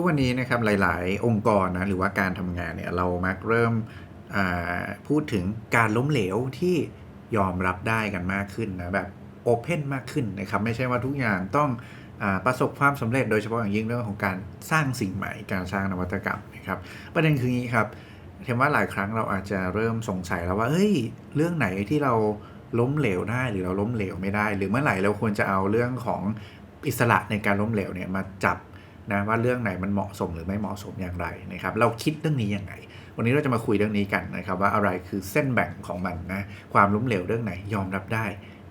ทุกวันนี้นะครับหลาย ๆ องค์กรนะหรือว่าการทำงานเนี่ยเรามักเริ่มพูดถึงการล้มเหลวที่ยอมรับได้กันมากขึ้นนะแบบโอเพนมากขึ้นนะครับไม่ใช่ว่าทุกอย่างต้องอประสบความสำเร็จโดยเฉพาะอย่างยิ่งเรื่องของการสร้างสิ่งใหม่การสร้างนวัตกรรมนะครับประเด็นคืองี้ครับเห็นว่าหลายครั้งเราอาจจะเริ่มสงสัยแล้วว่าเฮ้ยเรื่องไหนที่เราล้มเหลวได้หรือเราล้มเหลวไม่ได้ หรือเมื่อไหร่เราควรจะเอาเรื่องของอิสระในการล้มเหลวเนี่ยมาจับ นะว่าเรื่องไหนมันเหมาะสมหรือไม่เหมาะสมอย่างไรนะครับ เราคิดเรื่องนี้ยังไง วันนี้เราจะมาคุยเรื่องนี้กันนะครับ ว่าอะไรคือเส้นแบ่งของมันนะความล้มเหลวเรื่องไหนยอมรับได้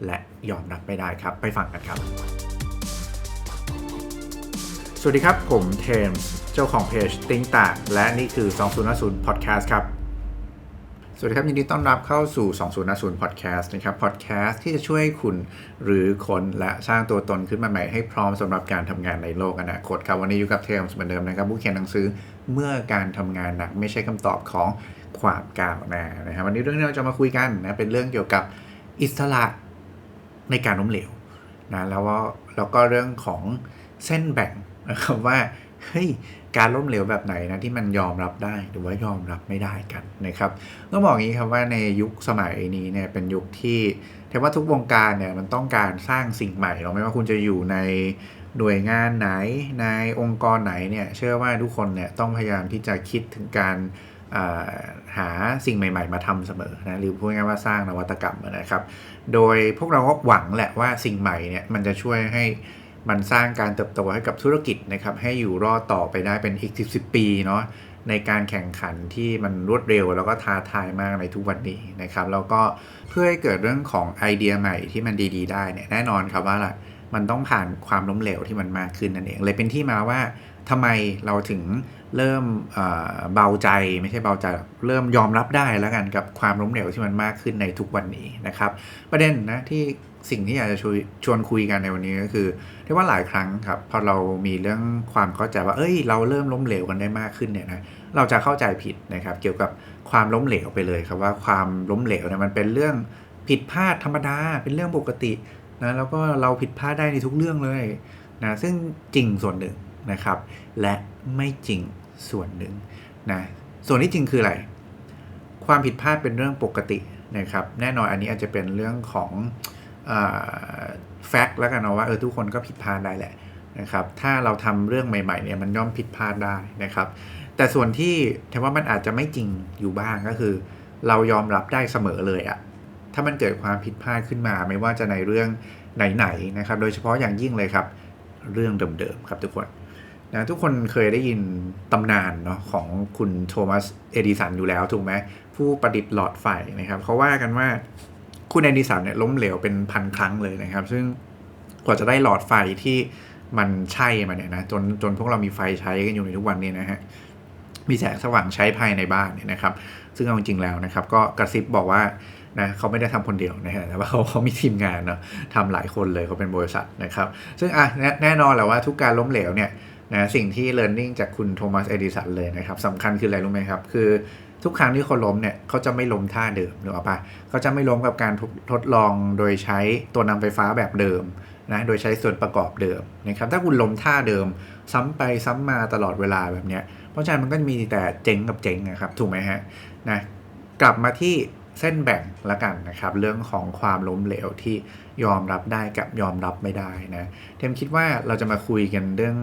และยอมรับไม่ได้ครับ ไปฟังกันครับ สวัสดีครับผมเทมเจ้าของเพจติ้งต่างและนี่คือ 2050 Podcast ครับ สวัสดีครับ ยินดีต้อนรับเข้าสู่ 2050 Podcast นะครับ Podcast ที่จะช่วยคุณหรือคนและสร้างตัวตนขึ้นมาใหม่ให้พร้อมสำหรับการทำงานในโลกอนาคตครับวันนี้อยู่กับเทมส์เหมือนเดิมนะครับผู้เขียนหนังสือเมื่อการทำงานหนักไม่ใช่คำตอบของความก้าวหน้านะครับวันนี้เรื่องที่เราจะมาคุยกันนะเป็นเรื่องเกี่ยวกับอิสระในการล้มเหลวนะแล้วว่าแล้วก็เรื่องของเส้นแบ่งนะครับว่า เฮ้ยการล้มเหลวแบบไหนนะที่มันยอมรับได้หรือว่ายอมรับไม่ได้กันนะครับต้องบอกงี้ครับว่าในยุคสมัยนี้เนี่ยเป็นยุคที่แทว่าทุกวงการเนี่ยมันต้องการสร้างสิ่งใหม่เราไม่ว่าคุณจะอยู่ในหน่วยงานไหนในองค์กรไหนเนี่ยเชื่อว่าทุกคนเนี่ยต้องพยายามที่จะคิดถึงการหาสิ่งใหม่ ๆ มาทำเสมอนะหรือพูดง่ายว่าสร้างนวัตกรรมนะครับ โดยพวกเราก็หวังแหละว่าสิ่งใหม่เนี่ยมันจะช่วยให้ มันสร้างการเติบโตให้กับธุรกิจนะครับให้อยู่รอดต่อไปได้เป็นอีก 10 10 ปีเนาะในการแข่งขันที่มันรวดเร็ว แล้วก็ท้าทายมากในทุกวันนี้นะครับ แล้วก็เพื่อให้เกิดเรื่องของไอเดียใหม่ที่มันดี ๆ ได้เนี่ยแน่นอนครับว่าล่ะมันต้องผ่านความล้มเหลวที่มันมากขึ้นนั่นเอง เลยเป็นที่มาว่าทำไมเราถึงเริ่มเบาใจไม่ใช่เบาใจเริ่มยอมรับได้แล้วกันกับความล้มเหลวที่มันมากขึ้นในทุกวันนี้นะครับ ประเด็นนะที่สิ่งที่อยากจะชวนชวนคุยกันในวันนี้ก็คือที่ว่าหลายครั้งครับพอเรามีเรื่องความเข้าใจว่า เอ้ย เราเริ่มล้มเหลวกันได้มากขึ้นเนี่ยนะเราจะเข้าใจผิดนะครับ เกี่ยวกับความล้มเหลวไปเลยครับว่าความล้มเหลวเนี่ยมันเป็นเรื่องผิดพลาดธรรมดาเป็นเรื่องปกตินะแล้วก็เราผิดพลาดได้ในทุกเรื่องเลยนะซึ่งจริงส่วนหนึ่งนะครับ และไม่จริงส่วนหนึ่งนะส่วนที่จริงคืออะไร ความผิดพลาดเป็นเรื่องปกตินะครับ แน่นอนอันนี้อาจจะเป็นเรื่องของ แฟกต์แล้วกันเนาะว่าเออทุกคนก็ผิดพลาดได้แหละนะครับถ้าเราทำเรื่องใหม่ๆเนี่ยมันย่อมผิดพลาดได้นะครับ แต่ส่วนที่แต่ว่ามันอาจจะไม่จริงอยู่บ้างก็คือ เรายอมรับได้เสมอเลยอะถ้ามันเกิดความผิดพลาดขึ้นมา ไม่ว่าจะในเรื่องไหนๆนะครับ โดยเฉพาะอย่างยิ่งเลยครับ เรื่องเดิมๆครับทุกคนนะทุกคนเคยได้ยินตำนานเนาะของคุณโทมัสเอดิสันอยู่แล้วถูกไหมผู้ประดิษฐ์หลอดไฟนะครับเขาว่ากันว่า คุณเอดิสันเนี่ยล้มเหลวเป็นพันครั้งเลยนะครับ ซึ่งกว่าจะได้หลอดไฟที่มันใช่มาเนี่ยนะจนจนพวกเรามีไฟใช้กันอยู่ในทุกวันนี้นะฮะมีแสงสว่างใช้ภายในบ้านเนี่ยนะครับ ซึ่งเอาจริงแล้วนะครับ ก็กระซิบบอกว่านะเขาไม่ได้ทำคนเดียวนะฮะแต่ว่าเขาเขามีทีมงานเนาะทำหลายคนเลยเขาเป็นบริษัทนะครับ ซึ่งอะแน่นอนแหละว่าทุกการล้มเหลวเนี่ยนะสิ่งที่ learning จากคุณโทมัสเอดิสันเลยนะครับสำคัญคืออะไรรู้ไหมครับ คือ ทุกครั้งที่เขาล้มเนี่ยเขาจะไม่ล้มท่าเดิมนึกออกปะเขาจะไม่ล้มกับการทดลองโดยใช้ตัวนำไฟฟ้าแบบเดิมนะโดยใช้ส่วนประกอบเดิมนะครับถ้าคุณล้มท่าเดิม ซ้ำไปซ้ำมาตลอดเวลาแบบนี้เพราะฉะนั้นมันก็มีแต่เจ๊งกับเจ๊งนะครับถูกไหมฮะนะกลับมาที่เส้นแบ่งละกันนะครับ เรื่องของความล้มเหลวที่ยอมรับได้กับยอมรับไม่ได้นะเทมคิดว่าเราจะมาคุยกันเรื่อง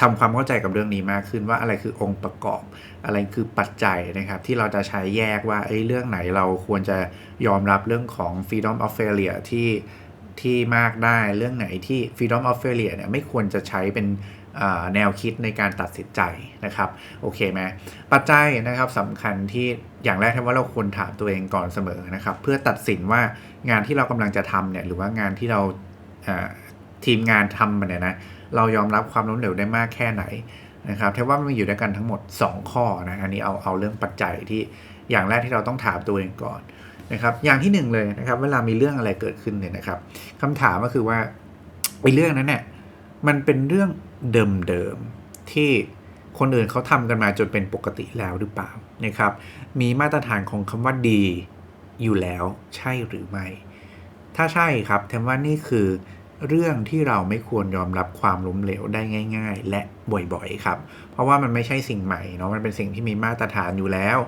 ทำความเข้าใจกับเรื่องนี้มากขึ้นว่าอะไรคือองค์ประกอบ อะไรคือปัจจัยนะครับ ที่เราจะใช้แยกว่าไอ้เรื่องไหนเราควรจะยอมรับเรื่องของ freedom of failure ที่ที่มากได้เรื่องไหนที่ freedom of failure เนี่ยไม่ควรจะใช้เป็นแนวคิดในการตัดสินใจนะครับ โอเคไหมปัจจัยนะครับสำคัญที่อย่างแรกที่ว่าเราควรถามตัวเองก่อนเสมอนะครับ เพื่อตัดสินว่างานที่เรากำลังจะทำเนี่ยหรือว่างานที่เราทีมงานทำมันเนี่ยนะ เรายอมรับความล้มเหลวได้มากแค่ไหนนะครับเทว่ามันมีอยู่ด้วยกันทั้งหมด 2 ข้อนะอันนี้เอาเอาเรื่องปัจจัยที่อย่างแรกที่เราต้องถามตัวเองก่อนนะครับอย่างที่ 1 เลยนะครับ เวลามีเรื่องอะไรเกิดขึ้นเนี่ยนะครับคำถามก็คือว่าไอ้เรื่องนั้นเนี่ยมันเป็นเรื่องเดิมๆที่คนอื่นเขาทำกันมาจนเป็นปกติแล้วหรือเปล่านะครับ มีมาตรฐานของคำว่าดีอยู่แล้วใช่หรือไม่ ถ้าใช่ครับแทนว่านี่คือ เรื่องที่เราไม่ควรยอมรับความล้มเหลวได้ง่าย ๆ และบ่อยๆครับ เพราะว่ามันไม่ใช่สิ่งใหม่เนาะมันเป็นสิ่งที่มีมาตรฐานอยู่แล้ว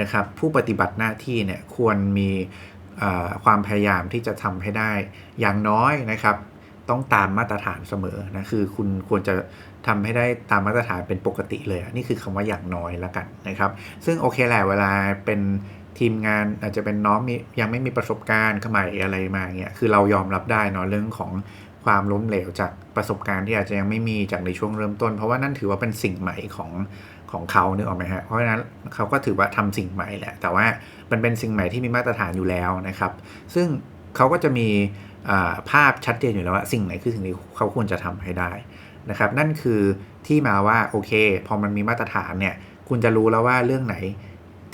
นะครับผู้ปฏิบัติหน้าที่เนี่ยควรมีความพยายามที่จะทำให้ได้อย่างน้อยนะครับต้องตามมาตรฐานเสมอนะคือคุณควรจะทำให้ได้ตามมาตรฐานเป็นปกติเลย นี่คือคำว่าอย่างน้อยแล้วกันนะครับ ซึ่งโอเคแหละเวลาเป็น ทีมงานอาจจะเป็นน้องมียังไม่มีประสบการณ์ใหม่อะไรมาเงี้ยคือเรายอมรับได้เนาะเรื่องของความล้มเหลวจากประสบการณ์ที่อาจจะยังไม่มีจากในช่วงเริ่มต้น เพราะว่านั่นถือว่าเป็นสิ่งใหม่ของของเขาเนื้ออกไหมฮะเพราะฉะนั้นเขาก็ถือว่าทำสิ่งใหม่แหละ แต่ว่ามันเป็นสิ่งใหม่ที่มีมาตรฐานอยู่แล้วนะครับ ซึ่งเขาก็จะมีภาพชัดเจนอยู่แล้วว่าสิ่งไหนคือสิ่งที่เขาควรจะทำให้ได้นะครับ นั่นคือที่มาว่าโอเค พอมันมีมาตรฐานเนี่ยคุณจะรู้แล้วว่าเรื่องไหน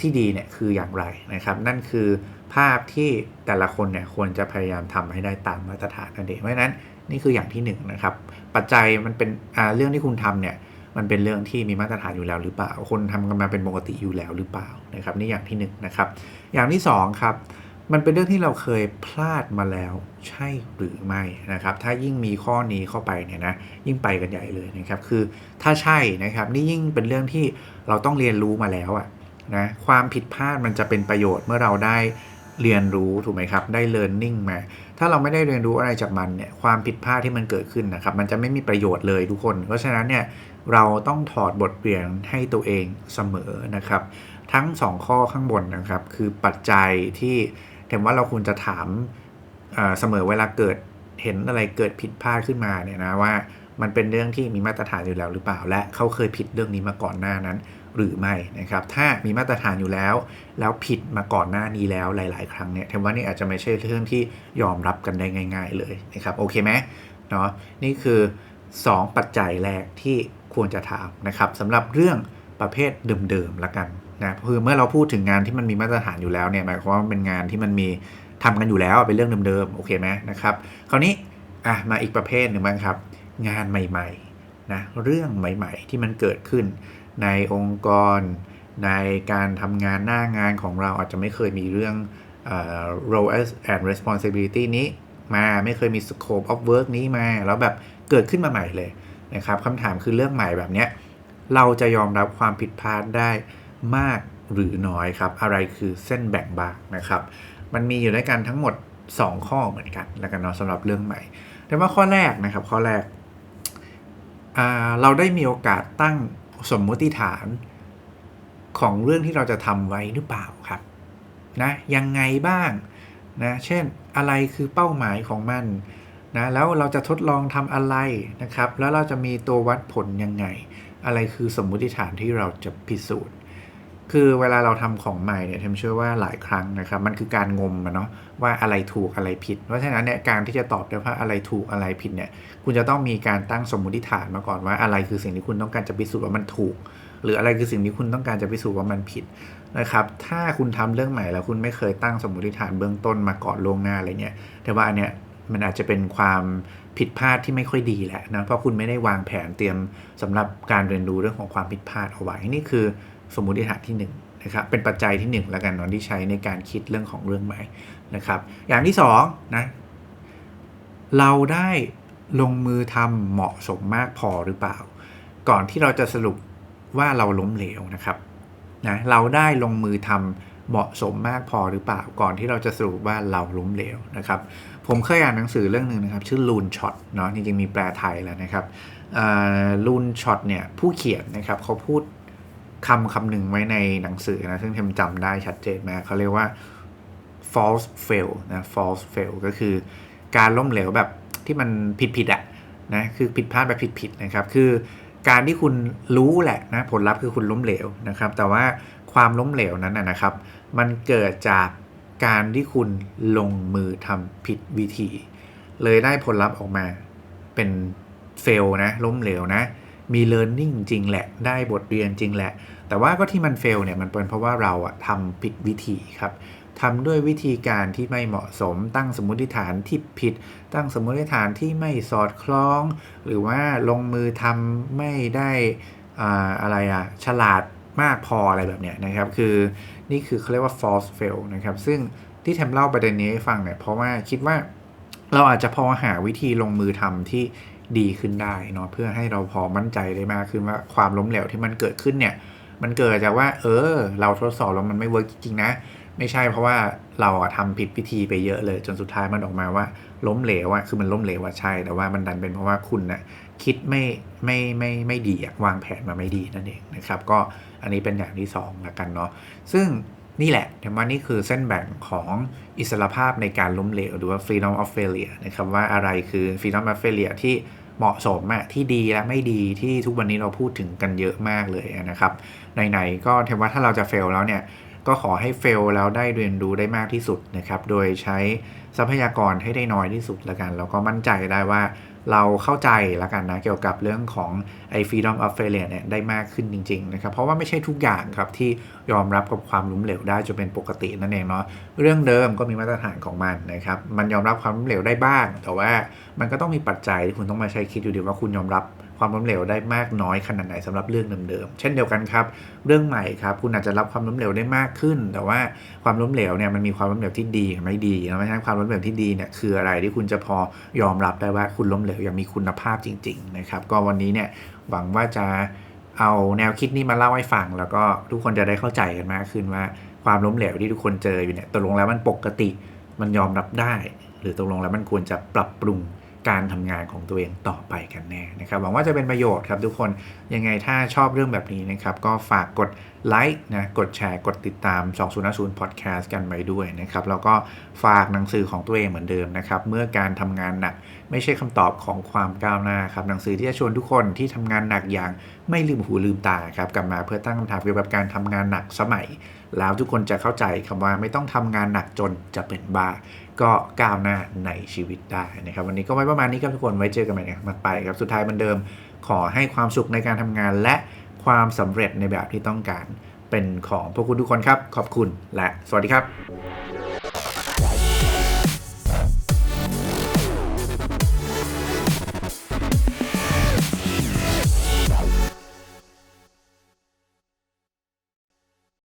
ที่ดีเนี่ยคืออย่างไรนะครับ นั่นคือภาพที่แต่ละคนเนี่ยควรจะพยายามทำให้ได้ตามมาตรฐานนั่นเองเพราะฉะนั้นนี่คืออย่างที่1นนะครับ ปัจจัยมันเป็นเรื่องที่คุณทำเนี่ยมันเป็นเรื่องที่มีมาตรฐานอยู่แล้วหรือเปล่า คนทำกันมาเป็นปกติอยู่แล้วหรือเปล่านะครับ นี่อย่างที่1นนะครับ อย่างที่2ครับมันเป็นเรื่องที่เราเคยพลาดมาแล้วใช่หรือไม่นะครับ ถ้ายิ่งมีข้อนี้เข้าไปเนี่ยนะยิ่งไปกันใหญ่เลยนะครับ คือถ้าใช่นะครับ นี่ยิ่งเป็นเรื่องที่เราต้องเรียนรู้มาแล้วอะ นะความผิดพลาดมันจะเป็นประโยชน์เมื่อเราได้เรียนรู้ถูกไหมครับ ได้ learning มา ถ้าเราไม่ได้เรียนรู้อะไรจากมันเนี่ยความผิดพลาดที่มันเกิดขึ้นนะครับ มันจะไม่มีประโยชน์เลยทุกคน เพราะฉะนั้นเนี่ยเราต้องถอดบทเรียนให้ตัวเองเสมอนะครับ ทั้ง 2 ข้อข้างบนนะครับ คือปัจจัยที่เห็นว่าเราควรจะถามเสมอเวลาเกิดเห็นอะไรเกิดผิดพลาดขึ้นมาเนี่ยนะว่ามันเป็นเรื่องที่มีมาตรฐานอยู่แล้วหรือเปล่า และเขาเคยผิดเรื่องนี้มาก่อนหน้านั้น หรือไม่นะครับ ถ้ามีมาตรฐานอยู่แล้ว แล้วผิดมาก่อนหน้านี้แล้วหลาย ๆ ครั้งเนี่ยเทมว่านี่อาจจะไม่ใช่เรื่องที่ยอมรับกันได้ง่าย ๆ เลยนะครับโอเคไหมเนาะนี่คือ 2 ปัจจัยแรกที่ควรจะถามนะครับสำหรับเรื่องประเภทเดิมๆละกันนะคือเมื่อเราพูดถึงงานที่มันมีมาตรฐานอยู่แล้วเนี่ยหมายความว่าเป็นงานที่มันมีทำกันอยู่แล้วเป็นเรื่องเดิมๆโอเคไหมนะครับ คราวนี้อะมาอีกประเภทหนึ่งบ้างครับ งานใหม่ๆนะเรื่องใหม่ ๆ ที่มันเกิดขึ้น ในองค์กร ในการทำงานหน้างานของเราอาจจะไม่เคยมีเรื่อง uh, role and responsibility นี้มาไม่เคยมี scope of work นี้มา แล้วแบบเกิดขึ้นมาใหม่เลยนะครับคำถามคือเรื่องใหม่แบบนี้เราจะยอมรับความผิดพลาดได้มากหรือน้อยครับ อะไรคือเส้นแบ่งบางนะครับ มันมีอยู่ด้วยกันทั้งหมด 2 ข้อเหมือนกันแล้วกันเนาะสำหรับเรื่องใหม่ แต่ว่าข้อแรกนะครับข้อแรกเราได้มีโอกาสตั้ง สมมติฐานของเรื่องที่เราจะทำไว้หรือเปล่าครับนะยังไงบ้างนะเช่นอะไรคือเป้าหมายของมันนะแล้วเราจะทดลองทำอะไรนะครับ แล้วเราจะมีตัววัดผลยังไง อะไรคือสมมุติฐานที่เราจะพิสูจน์ คือเวลาเราทำของใหม่เนี่ยเทมเชื่อว่าหลายครั้งนะครับมันคือการงมเนาะว่าอะไรถูกอะไรผิด เพราะฉะนั้นเนี่ยการที่จะตอบได้ว่าอะไรถูกอะไรผิดเนี่ยคุณจะต้องมีการตั้งสมมติฐานมาก่อนว่าอะไรคือสิ่งที่คุณต้องการจะพิสูจน์ว่ามันถูก หรืออะไรคือสิ่งที่คุณต้องการจะพิสูจน์ว่ามันผิดนะครับถ้าคุณทำเรื่องใหม่แล้วคุณไม่เคยตั้งสมมติฐานเบื้องต้นมาก่อนล่วงหน้าอะไรเงี้ยแต่ว่าอันเนี้ยมันอาจจะเป็นความผิดพลาดที่ไม่ค่อยดีแหละนะเพราะคุณไม่ได้วางแผนเตรียมสำหรับการเรียนรู้เรื่องของความผิดพลาดเอาไว้นี่คือ สมมุติฐานที่1นนะครับเป็นปัจจัยที่1แล้วกันนอนที่ใช้ในการคิดเรื่องของเรื่องใหม่นะครับ อย่างที่2นะเราได้ลงมือทำเหมาะสมมากพอหรือเปล่า ก่อนที่เราจะสรุปว่าเราล้มเหลวนะครับนะเราได้ลงมือทำเหมาะสมมากพอหรือเปล่าก่อนที่เราจะสรุปว่าเราล้มเหลวนะครับ ผมเคยอ่านหนังสือเรื่องหนึ่งนะครับ ชื่อลูนช็อตเนาะจริงๆมีแปลไทยแล้วนะครับลูนช็อตเนี่ยผู้เขียนนะครับเขาพูด คำคำหนึ่งไว้ในหนังสือนะ ซึ่งเทมจำได้ชัดเจนมากเขาเรียกว่า false fail นะ false fail ก็คือการล้มเหลวแบบที่มันผิดผิดอะนะคือผิดพลาดแบบผิดผิดนะครับ คือการที่คุณรู้แหละนะผลลัพธ์คือคุณล้มเหลวนะครับ แต่ว่าความล้มเหลวนั้นนะครับ มันเกิดจากการที่คุณลงมือทำผิดวิธี เลยได้ผลลัพธ์ออกมาเป็นเฟลนะล้มเหลวนะ มี learning จริงแหละ ได้บทเรียนจริงแหละ แต่ว่าก็ที่มันเฟลเนี่ยมันเป็นเพราะว่าเราอะทำผิดวิธีครับทำด้วยวิธีการที่ไม่เหมาะสม ตั้งสมมติฐานที่ผิด ตั้งสมมติฐานที่ไม่สอดคล้อง หรือว่าลงมือทำไม่ได้อะไรอะฉลาดมากพออะไรแบบเนี้ยนะครับ คือนี่คือเขาเรียกว่า false fail นะครับ ซึ่งที่แทมเล่าประเด็นนี้ให้ฟังเนี่ยเพราะว่าคิดว่าเราอาจจะพอหาวิธีลงมือทำที่ ดีขึ้นได้เนาะเพื่อให้เราพอมั่นใจได้มากขึ้นว่าความล้มเหลวที่มันเกิดขึ้นเนี่ย มันเกิดจากว่า เออ เราทดสอบแล้วมันไม่เวิร์กจริงๆนะ ไม่ใช่เพราะว่าเราอะทำผิดพิธีไปเยอะเลย จนสุดท้ายมันออกมาว่าล้มเหลวอะคือมันล้มเหลวอะใช่ แต่ว่ามันดันเป็นเพราะว่าคุณนะ่ะคิดไม่ไม่ไม่ไม่ดีอะวางแผนมาไม่ดีนั่นเองนะครับ ก็อันนี้เป็นอย่างที่2ละกันเนาะซึ่งนี่แหละแต่ว่านี่คือเส้นแบ่งของอิสรภาพในการล้มเหลว หรือว่า freedom of failure นะครับว่าอะไรคือ freedom of failure ที่ เหมาะสมอะที่ดีและไม่ดีที่ทุกวันนี้เราพูดถึงกันเยอะมากเลยนะครับไหนๆก็เทว่าถ้าเราจะเฟลแล้วเนี่ยก็ขอให้เฟลแล้วได้เรียนรู้ได้มากที่สุดนะครับ โดยใช้ทรัพยากรให้ได้น้อยที่สุดละกัน แล้วก็มั่นใจได้ว่า เราเข้าใจแล้วกันนะ เกี่ยวกับเรื่องของไอ้ freedom of failure เนี่ยได้มากขึ้นจริง ๆ นะครับ เพราะว่าไม่ใช่ทุกอย่างครับ ที่ยอมรับกับความล้มเหลวได้จะเป็นปกตินั่นเองเนาะเรื่องเดิมก็มีมาตรฐานของมันนะครับ มันยอมรับความล้มเหลวได้บ้าง แต่ว่ามันก็ต้องมีปัจจัยที่คุณต้องมาใช้คิดอยู่ดีว่าคุณยอมรับ ความล้มเหลวได้มากน้อยขนาดไหนสำหรับเรื่องเดิมๆ เช่นเดียวกันครับ เรื่องใหม่ครับ คุณอาจจะรับความล้มเหลวได้มากขึ้น แต่ว่าความล้มเหลวเนี่ยมันมีความล้มเหลวที่ดีกับไม่ดีนะเพราะฉะนั้นความล้มเหลวที่ดีเนี่ยคืออะไรที่คุณจะพอยอมรับได้ว่าคุณล้มเหลวอย่างมีคุณภาพจริง ๆ นะครับ ก็วันนี้เนี่ยหวังว่าจะเอาแนวคิดนี้มาเล่าให้ฟัง แล้วก็ทุกคนจะได้เข้าใจกันมากขึ้นว่าความล้มเหลวที่ทุกคนเจออยู่เนี่ยตกลงแล้วมันปกติมันยอมรับได้ หรือตกลงแล้วมันควรจะปรับปรุง การทำงานของตัวเองต่อไปกันแน่นะครับหวังว่าจะเป็นประโยชน์ครับทุกคนยังไงถ้าชอบเรื่องแบบนี้นะครับ ก็ฝากกดไลค์นะกดแชร์กดติดตาม 2050 Podcast กันไปด้วยนะครับ แล้วก็ฝากหนังสือของตัวเองเหมือนเดิมนะครับ เมื่อการทำงานหนัก ไม่ใช่คำตอบของความก้าวหน้าครับ หนังสือที่จะชวนทุกคนที่ทำงานหนักอย่างไม่ลืมหูลืมตาครับ กลับมาเพื่อตั้งคำถามเกี่ยวกับการทำงานหนักสมัย แล้วทุกคนจะเข้าใจคำว่าไม่ต้องทำงานหนักจนจะเป็นบ้า ก็ก้าวหน้าในชีวิตได้นะครับ วันนี้ก็ไว้ประมาณนี้ครับทุกคนไว้เจอกันใหม่ในมาไปครับสุดท้ายเหมือนเดิมขอให้ความสุขในการทำงาน และความสำเร็จในแบบที่ต้องการเป็นของพวกคุณทุกคนครับ ขอบคุณและสวัสดีครับ